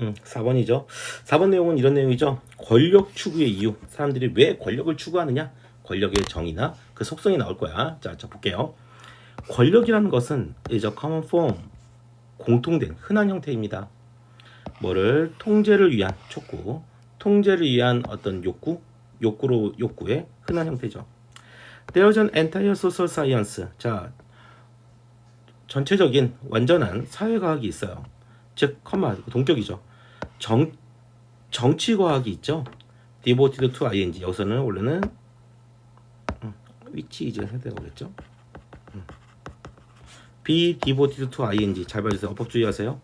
음, 4번이죠. 4번 내용은 이런 내용이죠. 권력 추구의 이유. 사람들이 왜 권력을 추구하느냐? 권력의 정의나 그 속성이 나올 거야. 자, 자 볼게요. 권력이라는 것은 is a common form. 공통된 흔한 형태입니다. 뭐를 통제를 위한 촉구, 통제를 위한 어떤 욕구, 욕구로 욕구의 흔한 형태죠. There's an entire social science. 자, 전체적인 완전한 사회과학이 있어요. 즉, 컴마 동격이죠. 정 정치과학이 있죠. devoted ing 여기서는 원래는 음, which is 해야 되겠죠. 음. be devoted ing 잘 봐주세요. 어법 주의하세요.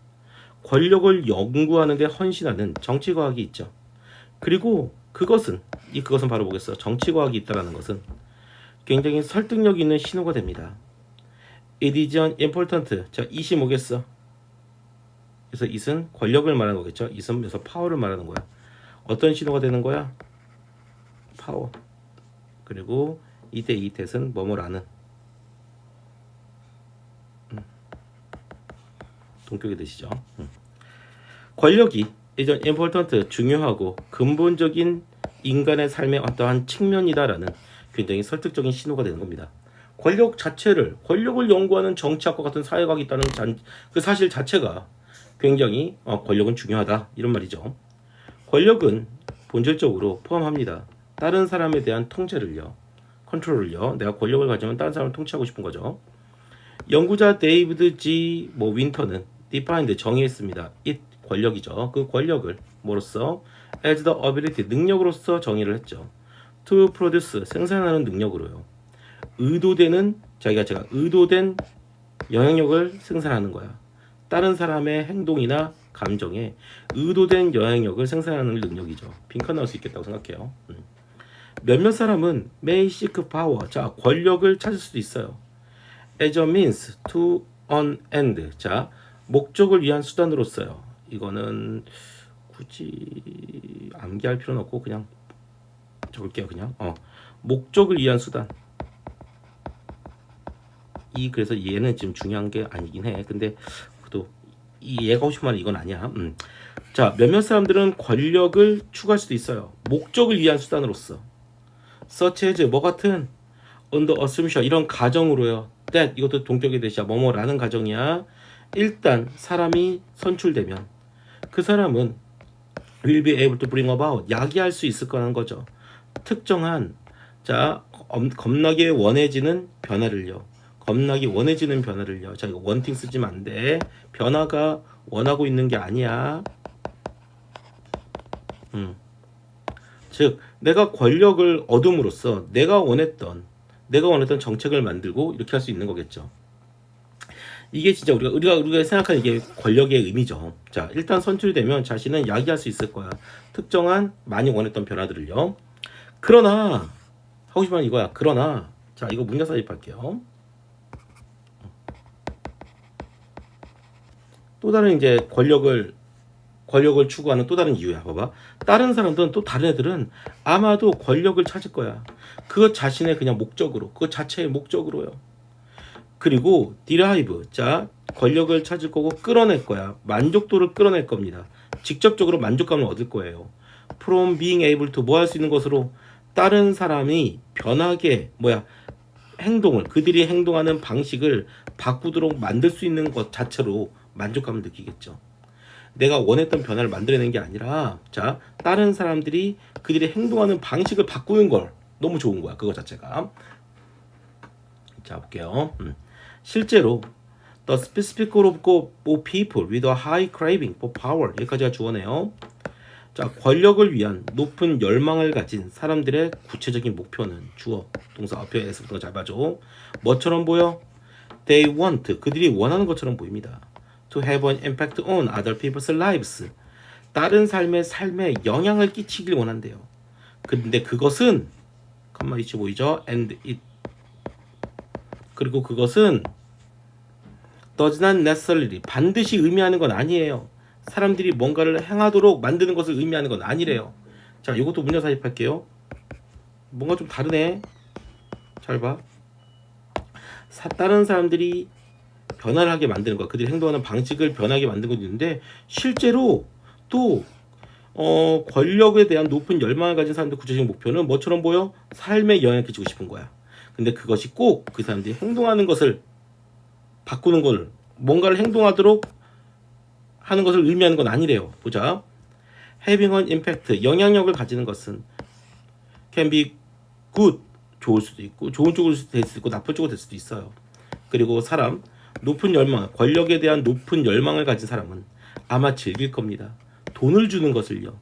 권력을 연구하는데 헌신하는 정치과학이 있죠. 그리고 그것은 이 그것은 바로 보겠어. 정치과학이 있다라는 것은 굉장히 설득력 있는 신호가 됩니다. It is an important. 자, it이 뭐겠어? 그래서 it은 권력을 말하는 거겠죠. it은 그래서 파워를 말하는 거야. 어떤 신호가 되는 거야? 파워. 그리고 이때 이 뜻은 뭐뭐라는 음. 동격이 되시죠. 음. 권력이 이전 important 중요하고 근본적인 인간의 삶의 어떠한 측면이다라는 굉장히 설득적인 신호가 되는 겁니다. 권력 자체를 권력을 연구하는 정치학과 같은 사회학이 있다는 잔, 그 사실 자체가 굉장히 어, 권력은 중요하다 이런 말이죠. 권력은 본질적으로 포함합니다. 다른 사람에 대한 통제를요, 컨트롤을요. 내가 권력을 가지면 다른 사람을 통치하고 싶은 거죠. 연구자 데이비드 G 뭐 윈터는 defined 정의했습니다. it 권력이죠. 그 권력을 뭐로써 as the ability 능력으로서 정의를 했죠. to produce 생산하는 능력으로요. 의도되는 자기가 제가 의도된 영향력을 생산하는 거야. 다른 사람의 행동이나 감정에 의도된 영향력을 생산하는 능력이죠. 빈칸 나올 수 있겠다고 생각해요. 음. 몇몇 사람은 may seek power, 자 권력을 찾을 수도 있어요. as a means to an end, 자 목적을 위한 수단으로서요. 이거는 굳이 암기할 필요는 없고 그냥 적을게요. 그냥 어 목적을 위한 수단. 이 그래서 얘는 지금 중요한 게 아니긴 해. 근데 그래도 이 얘가 싶은 말은 이건 아니야. 음. 자 몇몇 사람들은 권력을 추구할 수도 있어요. 목적을 위한 수단으로서. such as 뭐 같은 under assumption 이런 가정으로요. that 이것도 동격의 대시야 뭐뭐라는 가정이야. 일단 사람이 선출되면 그 사람은 will be able to bring about 야기할 수 있을 거라는 거죠. 특정한 자 엄- 겁나게 원해지는 변화를요. 겁나게 원해지는 변화를요. 자 이거 원팅 쓰지면 안 돼. 변화가 원하고 있는 게 아니야. 음. 즉 내가 권력을 얻음으로써 내가 원했던 내가 원했던 정책을 만들고 이렇게 할 수 있는 거겠죠. 이게 진짜 우리가 우리가 우리가 생각하는 이게 권력의 의미죠. 자, 일단 선출이 되면 자신은 야기할 수 있을 거야. 특정한 많이 원했던 변화들을요. 그러나 하고 싶은 말 이거야. 그러나 자, 이거 문자 사입할게요. 또 다른 이제 권력을 권력을 추구하는 또 다른 이유야. 봐봐. 다른 사람들은 또 다른 애들은 아마도 권력을 찾을 거야. 그것 자신의 그냥 목적으로, 그것 자체의 목적으로요. 그리고 디라이브, 자 권력을 찾을 거고 끌어낼 거야. 만족도를 끌어낼 겁니다. 직접적으로 만족감을 얻을 거예요. From being able to 뭐 할 수 있는 것으로 다른 사람이 변하게 뭐야 행동을 그들이 행동하는 방식을 바꾸도록 만들 수 있는 것 자체로 만족감을 느끼겠죠. 내가 원했던 변화를 만들어낸 게 아니라 자 다른 사람들이 그들이 행동하는 방식을 바꾸는 걸 너무 좋은 거야 그거 자체가. 자 볼게요. 음. 실제로 the specific group of people with a high craving for power 여기까지가 주어네요. 자 권력을 위한 높은 열망을 가진 사람들의 구체적인 목표는 주어 동사 앞에 에서부터 잘 봐줘. 뭐처럼 보여? They want 그들이 원하는 것처럼 보입니다 to have an impact on other people's lives. 다른 삶의 삶에 영향을 끼치길 원한대요. 근데 그것은 컴마 이치 보이죠? and it 그리고 그것은 does not necessarily 반드시 의미하는 건 아니에요. 사람들이 뭔가를 행하도록 만드는 것을 의미하는 건 아니래요. 자, 이것도 문자 사입할게요. 뭔가 좀 다르네. 잘 봐. 사, 다른 사람들이 변화를 하게 만드는 거야. 그들이 행동하는 방식을 변하게 만드는 것도 있는데 실제로 또 어, 권력에 대한 높은 열망을 가진 사람들 구체적인 목표는 뭐처럼 보여? 삶에 영향을 끼치고 싶은 거야. 근데 그것이 꼭 그 사람들이 행동하는 것을 바꾸는 걸 뭔가를 행동하도록 하는 것을 의미하는 건 아니래요. 보자. having an impact 영향력을 가지는 것은 can be good 좋을 수도 있고 좋은 쪽으로 될 수도 있고 나쁜 쪽으로 될 수도 있어요. 그리고 사람 높은 열망 권력에 대한 높은 열망을 가진 사람은 아마 즐길 겁니다. 돈을 주는 것을요.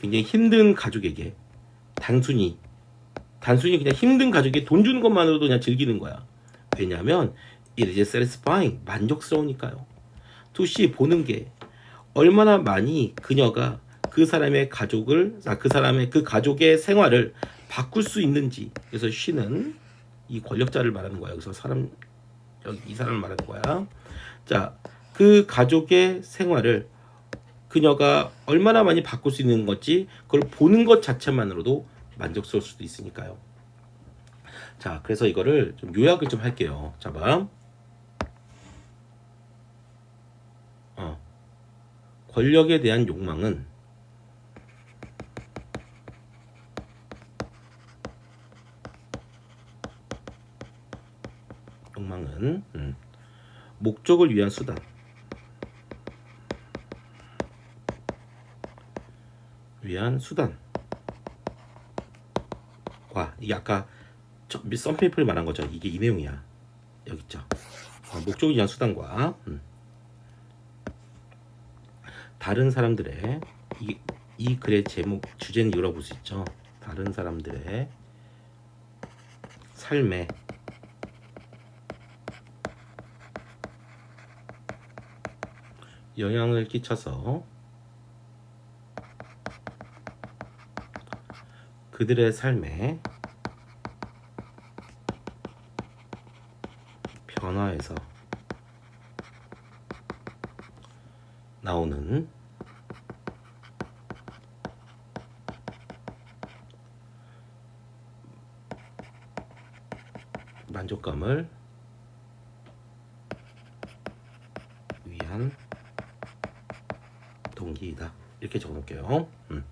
굉장히 힘든 가족에게 단순히 단순히 그냥 힘든 가족에게 돈 주는 것만으로도 그냥 즐기는 거야. 왜냐하면 it is satisfying 만족스러우니까요. 투시 보는 게 얼마나 많이 그녀가 그 사람의 가족을 아, 그 사람의 그 가족의 생활을 바꿀 수 있는지 그래서 she는 이 권력자를 말하는 거야. 그래서 사람 여기 이 사람을 말하는 거야. 자, 그 가족의 생활을 그녀가 얼마나 많이 바꿀 수 있는 건지 그걸 보는 것 자체만으로도 만족스러울 수도 있으니까요. 자, 그래서 이거를 좀 요약을 좀 할게요. 자, 봐. 어. 권력에 대한 욕망은 욕망은 음, 목적을 위한 수단. 위한 수단. 과 이게 아까 저 썬페이퍼를 말한 거죠. 이게 이 내용이야. 여기 있죠. 어, 목적을 위한 수단과 음. 다른 사람들의 이, 이 글의 제목 주제는 이라고 볼수 있죠. 다른 사람들의 삶에 영향을 끼쳐서 그들의 삶에 변화에서 나오는 만족감을 위한 동 기이다. 이렇게 적어놓을게요. 음.